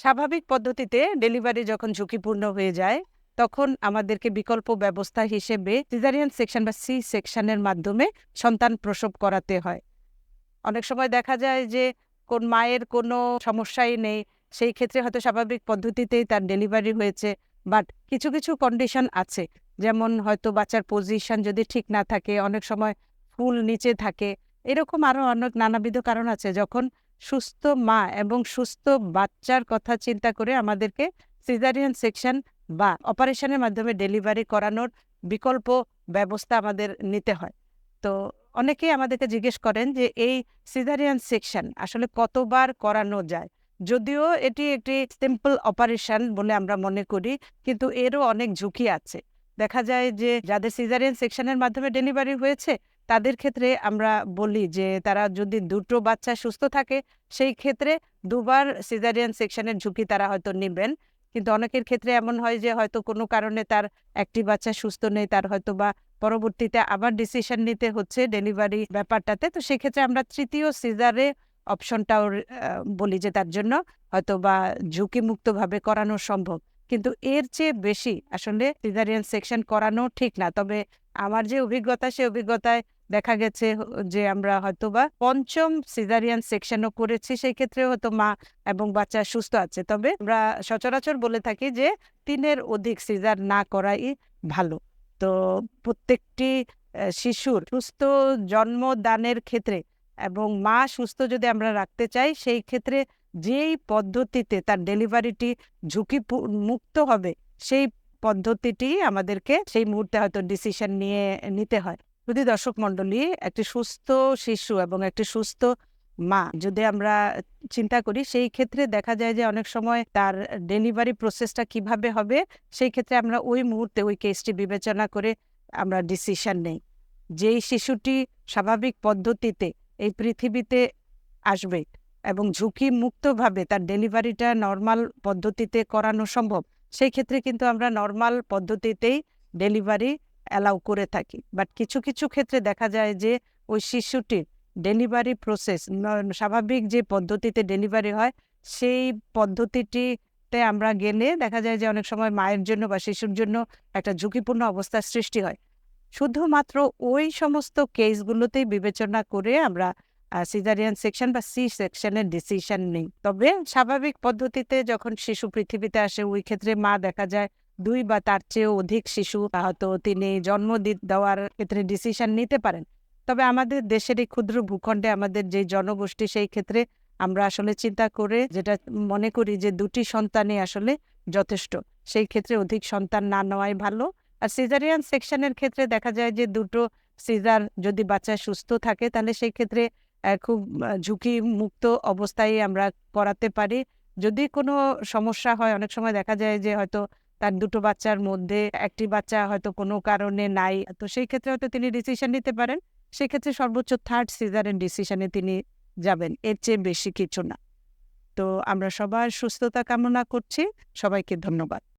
স্বাভাবিক পদ্ধতিতে ডেলিভারি যখন ঝুঁকিপূর্ণ হয়ে যায়, তখন আমাদেরকে বিকল্প ব্যবস্থা হিসেবে সিজারিয়ান সেকশন বা সি সেকশনের মাধ্যমে সন্তান প্রসব করাতে হয়। অনেক সময় দেখা যায় যে, কোন মায়ের কোনো সমস্যাই নেই, সেই ক্ষেত্রে হয়তো স্বাভাবিক পদ্ধতিতেই তার ডেলিভারি হয়েছে, বাট কিছু কিছু কন্ডিশন আছে। যেমন হয়তো বাচ্চার পজিশন যদি ঠিক না থাকে, অনেক সময় ফুল নিচে থাকে, এরকম আরও অনেক নানাবিধ কারণ আছে। যখন সুস্থ মা এবং সুস্থ বাচ্চার কথা চিন্তা করে আমাদেরকে সিজারিয়ান সেকশন বা অপারেশনের মাধ্যমে ডেলিভারি করানোর বিকল্প ব্যবস্থা আমাদের নিতে হয়। তো অনেকেই আমাদেরকে জিজ্ঞেস করেন যে, এই সিজারিয়ান সেকশন আসলে কতবার করানো যায়? যদিও এটি একটি সিম্পল অপারেশন বলে আমরা মনে করি, কিন্তু এরও অনেক ঝুঁকি আছে। দেখা যায় যে, যাদের সিজারিয়ান সেকশনের মাধ্যমে ডেলিভারি হয়েছে তাদের ক্ষেত্রে আমরা বলি যে, তারা যদি দুটো বাচ্চা সুস্থ থাকে, সেই ক্ষেত্রে দুবার সিজারিয়ান সেকশনের ঝুঁকি তারা হয়তো নেবেন। কিন্তু অনেকের ক্ষেত্রে এমন হয় যে, হয়তো কোনো কারণে তার একটি বাচ্চা সুস্থ নেই, তার হয়তো বা পরবর্তীতে আবার ডিসিশন নিতে হচ্ছে ডেলিভারি ব্যাপারটাতে। তো সেক্ষেত্রে আমরা তৃতীয় সিজারে অপশনটাও বলি যে, তার জন্য হয়তো বা ঝুঁকিমুক্তভাবে করানো সম্ভব। কিন্তু এর চেয়ে বেশি আসলে সিজারিয়ান সেকশন করানো ঠিক না। তবে আমার যে অভিজ্ঞতা, সে অভিজ্ঞতায় দেখা গেছে যে আমরা হয়তো বা পঞ্চম সিজারিয়ান সেকশনও করেছি, সেই ক্ষেত্রে হয়তো মা এবং বাচ্চা সুস্থ আছে। তবে আমরা সচরাচর বলে থাকি যে তিনের অধিক সিজার না করাই ভালো। তো প্রত্যেকটি শিশুর সুস্থ জন্মদানের ক্ষেত্রে এবং মা সুস্থ যদি আমরা রাখতে চাই, সেই ক্ষেত্রে যেই পদ্ধতিতে তার ডেলিভারিটি ঝুঁকি মুক্ত হবে, সেই পদ্ধতিটি আমাদেরকে সেই মুহূর্তে হয়তো ডিসিশন নিয়ে নিতে হয়। যদি দর্শক মণ্ডলী, একটি সুস্থ শিশু এবং একটি সুস্থ মা যদি আমরা চিন্তা করি, সেই ক্ষেত্রে দেখা যায় যে অনেক সময় তার ডেলিভারি প্রসেসটা কীভাবে হবে, সেই ক্ষেত্রে আমরা ওই মুহূর্তে ওই কেসটি বিবেচনা করে আমরা ডিসিশন নেই। যেই শিশুটি স্বাভাবিক পদ্ধতিতে এই পৃথিবীতে আসবে এবং ঝুঁকি মুক্তভাবে তার ডেলিভারিটা নর্মাল পদ্ধতিতে করানো সম্ভব সেই ক্ষেত্রে কিন্তু আমরা নর্মাল পদ্ধতিতেই ডেলিভারি অ্যালাউ করে থাকি। বাট কিছু কিছু ক্ষেত্রে দেখা যায় যে ওই শিশুটির ডেলিভারি প্রসেস স্বাভাবিক যে পদ্ধতিতে ডেলিভারি হয়, সেই পদ্ধতিটিতে আমরা গেলে দেখা যায় যে অনেক সময় মায়ের জন্য বা শিশুর জন্য একটা ঝুঁকিপূর্ণ অবস্থার সৃষ্টি হয়। শুধুমাত্র ওই সমস্ত কেসগুলোতেই বিবেচনা করে আমরা সিজারিয়ান সেকশন বা সি সেকশনের ডিসিশন নেই। তবে স্বাভাবিক পদ্ধতিতে যখন শিশু পৃথিবীতে আসে, ওই ক্ষেত্রে মা দেখা যায়, দুই বা তার চেয়েও অধিক শিশু হয়তো তিনি জন্ম দেওয়ার ক্ষেত্রে ডিসিশন নিতে পারেন। তবে আমাদের দেশের এই ক্ষুদ্র ভূখণ্ডে আমাদের যে জনগোষ্ঠী, সেই ক্ষেত্রে আমরা আসলে চিন্তা করে যেটা মনে করি যে দুটি সন্তানই আসলে যথেষ্ট, সেই ক্ষেত্রে অধিক সন্তান না নেওয়াই ভালো। আর সিজারিয়ান সেকশনের ক্ষেত্রে দেখা যায় যে দুটো সিজার যদি বাচ্চা সুস্থ থাকে, তাহলে সেই ক্ষেত্রে খুব ঝুঁকি মুক্ত অবস্থায় আমরা করাতে পারি। যদি কোনো সমস্যা হয়, অনেক সময় দেখা যায় যে হয়তো তার দুটো বাচ্চার মধ্যে একটি বাচ্চা হয়তো কোনো কারণে নাই। তো সেই ক্ষেত্রে হয়তো তিনি ডিসিশন নিতে পারেন। সেক্ষেত্রে সর্বোচ্চ থার্ড সিজারের ডিসিশনে তিনি যাবেন। এর চেয়ে বেশি কিছু না। তো আমরা সবার সুস্থতা কামনা করছি। সবাইকে ধন্যবাদ।